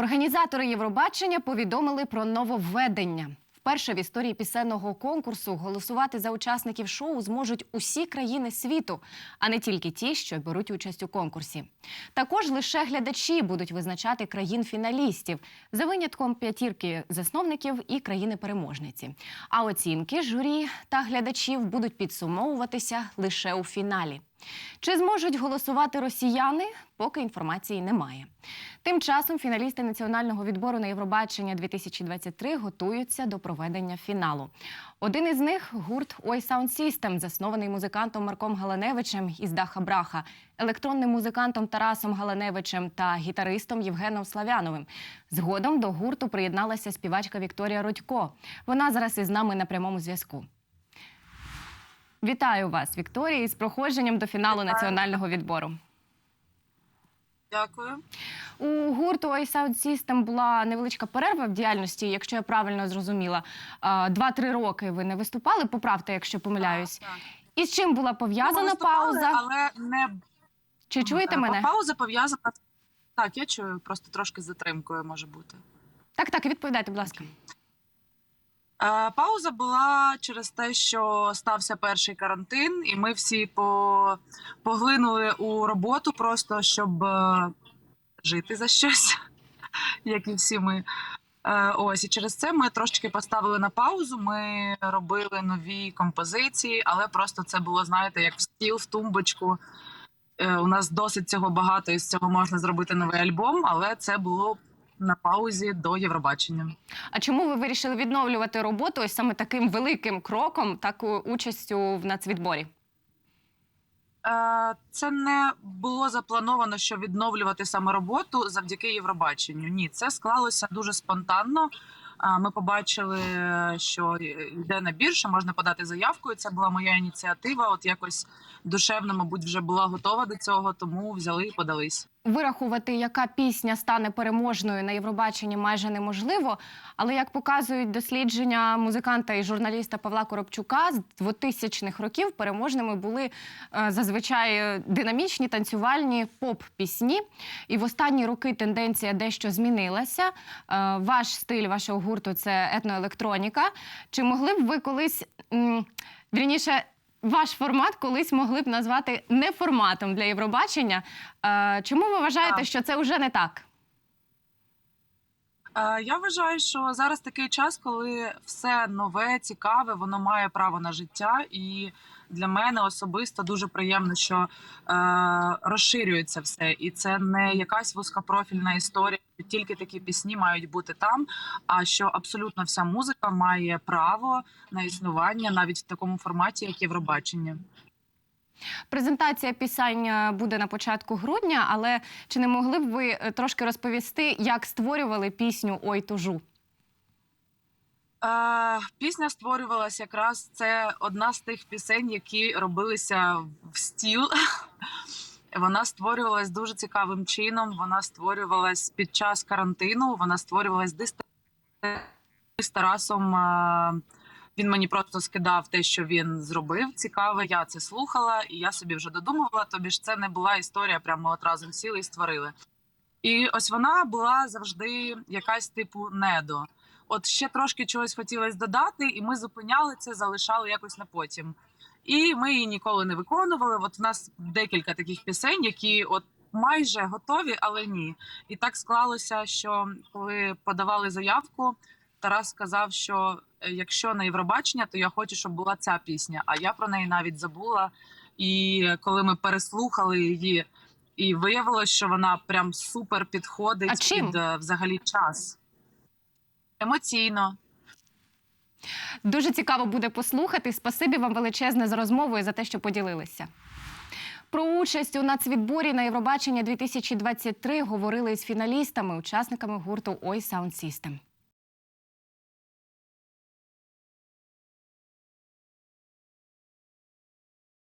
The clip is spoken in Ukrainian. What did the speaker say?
Організатори Євробачення повідомили про нововведення. Вперше в історії пісенного конкурсу голосувати за учасників шоу зможуть усі країни світу, а не тільки ті, що беруть участь у конкурсі. Також лише глядачі будуть визначати країн фіналістів за винятком п'ятірки засновників і країни-переможниці. А оцінки журі та глядачів будуть підсумовуватися лише у фіналі. Чи зможуть голосувати росіяни? Поки інформації немає. Тим часом фіналісти національного відбору на Євробачення 2023 готуються до проведення фіналу. Один із них гурт Ой Sound System, заснований музикантом Марком Галаневичем із Даха Браха, електронним музикантом Тарасом Галаневичем та гітаристом Євгеном Славяновим. Згодом до гурту приєдналася співачка Вікторія Родько. Вона зараз із нами на прямому зв'язку. Вітаю вас, Вікторія, із проходженням до фіналу національного відбору. Дякую. У гурту Sound System була невеличка перерва в діяльності, якщо я правильно зрозуміла. Два-три роки ви не виступали, поправте, якщо помиляюсь. Так, так. І з чим була пов'язана пауза? Але не Чи чуєте е, мене? Пауза пов'язана. Так, я чую, просто трошки з затримкою може бути. Так, так, відповідайте, будь ласка. Е, Пауза була через те, що стався перший карантин, і ми всі по... поглинули у роботу, просто щоб е, жити за щось, як і всі ми. Е, Ось і через це ми трошечки поставили на паузу. Ми робили нові композиції, але просто це було, знаєте, як в стіл, в тумбочку. У нас досить цього багато, і з цього можна зробити новий альбом, але це було на паузі до Євробачення. А чому ви вирішили відновлювати роботу ось саме таким великим кроком, таку участю в нацвідборі? Е, Це не було заплановано, що відновлювати саме роботу завдяки Євробаченню. Ні, це склалося дуже спонтанно. Ми побачили, що йде набір, що можна подати заявку. І це була моя ініціатива. От якось душевно, мабуть, вже була готова до цього, тому взяли і подались. Вирахувати, яка пісня стане переможною на Євробаченні, майже неможливо. Але як показують дослідження музиканта і журналіста Павла Коробчука, з 2000-х років переможними були е, зазвичай динамічні танцювальні поп-пісні. І в останні роки тенденція дещо змінилася. Е, Ваш стиль вашого гурту це етноелектроніка. Чи могли б ви колись вірніше? Ваш формат колись могли б назвати не форматом для Євробачення. Е, чому ви вважаєте, що це вже не так? Е, Я вважаю, що зараз такий час, коли все нове, цікаве, воно має право на життя. І для мене особисто дуже приємно, що е, розширюється все, і це не якась вузькопрофільна історія. що Тільки такі пісні мають бути там. А що абсолютно вся музика має право на існування навіть в такому форматі, як Євробачення. Презентація пісень е, буде на початку грудня, але чи не могли б ви е, трошки розповісти, як створювали пісню Ой тужу? Е, пісня створювалася якраз це одна з тих пісень, які робилися в стіл. Вона створювалась дуже цікавим чином. Вона створювалась під час карантину. Вона створювалась десь з Тарасом. е, Він мені просто скидав те, що він зробив. Цікаве. Я це слухала, і я собі вже додумувала. Тобі ж це не була історія, прямо от разом сіли і створили. І ось вона була завжди якась типу недо. От ще трошки чогось хотілося додати, і ми зупиняли це, залишали якось на потім. І ми її ніколи не виконували. От в нас декілька таких пісень, які от майже готові, але ні. І так склалося, що коли подавали заявку, Тарас сказав, що е, якщо на Євробачення, то я хочу, щоб була ця пісня. А я про неї навіть забула. І коли ми переслухали її, і виявилось, що вона прям супер підходить А чим? під е, взагалі час. Емоційно. Дуже цікаво буде послухати. Спасибі вам величезне за розмову і за те, що поділилися. Про участь у нацвідборі на Євробачення 2023 говорили із фіналістами, учасниками гурту Ой Sound System.